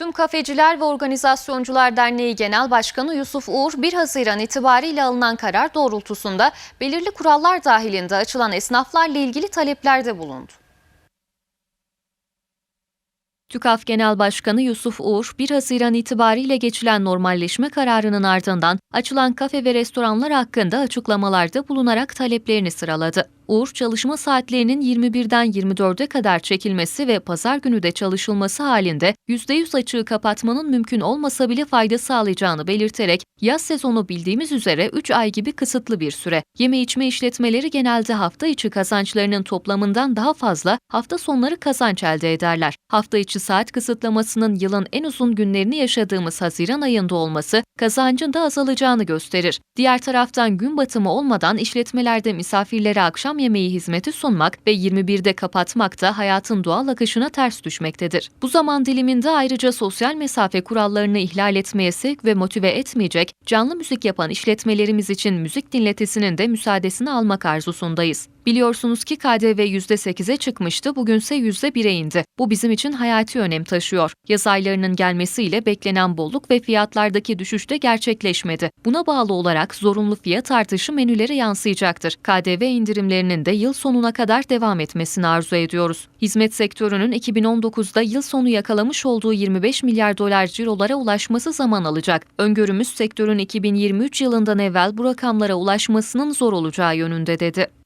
Tüm Kafeciler ve Organizasyoncular Derneği Genel Başkanı Yusuf Uğur, 1 Haziran itibariyle alınan karar doğrultusunda belirli kurallar dahilinde açılan esnaflarla ilgili taleplerde bulundu. TÜKAF Genel Başkanı Yusuf Uğur, 1 Haziran itibariyle geçilen normalleşme kararının ardından açılan kafe ve restoranlar hakkında açıklamalarda bulunarak taleplerini sıraladı. Uğur, çalışma saatlerinin 21'den 24'e kadar çekilmesi ve pazar günü de çalışılması halinde %100 açığı kapatmanın mümkün olmasa bile fayda sağlayacağını belirterek, yaz sezonu bildiğimiz üzere 3 ay gibi kısıtlı bir süre. Yeme içme işletmeleri genelde hafta içi kazançlarının toplamından daha fazla hafta sonları kazanç elde ederler. Hafta içi saat kısıtlamasının yılın en uzun günlerini yaşadığımız Haziran ayında olması kazancın da azalacağını gösterir. Diğer taraftan gün batımı olmadan işletmelerde misafirlere akşam yemeği hizmeti sunmak ve 21'de kapatmak da hayatın doğal akışına ters düşmektedir. Bu zaman diliminde ayrıca sosyal mesafe kurallarını ihlal etmeye sevk ve motive etmeyecek canlı müzik yapan işletmelerimiz için müzik dinletisinin de müsaadesini almak arzusundayız. Biliyorsunuz ki KDV %8'e çıkmıştı, bugünse %1'e indi. Bu bizim için hayati önem taşıyor. Yaz aylarının gelmesiyle beklenen bolluk ve fiyatlardaki düşüş de gerçekleşmedi. Buna bağlı olarak zorunlu fiyat artışı menülere yansıyacaktır. KDV indirimlerinin de yıl sonuna kadar devam etmesini arzu ediyoruz. Hizmet sektörünün 2019'da yıl sonu yakalamış olduğu 25 milyar dolar cirolara ulaşması zaman alacak. Öngörümüz sektörün 2023 yılından evvel bu rakamlara ulaşmasının zor olacağı yönünde dedi.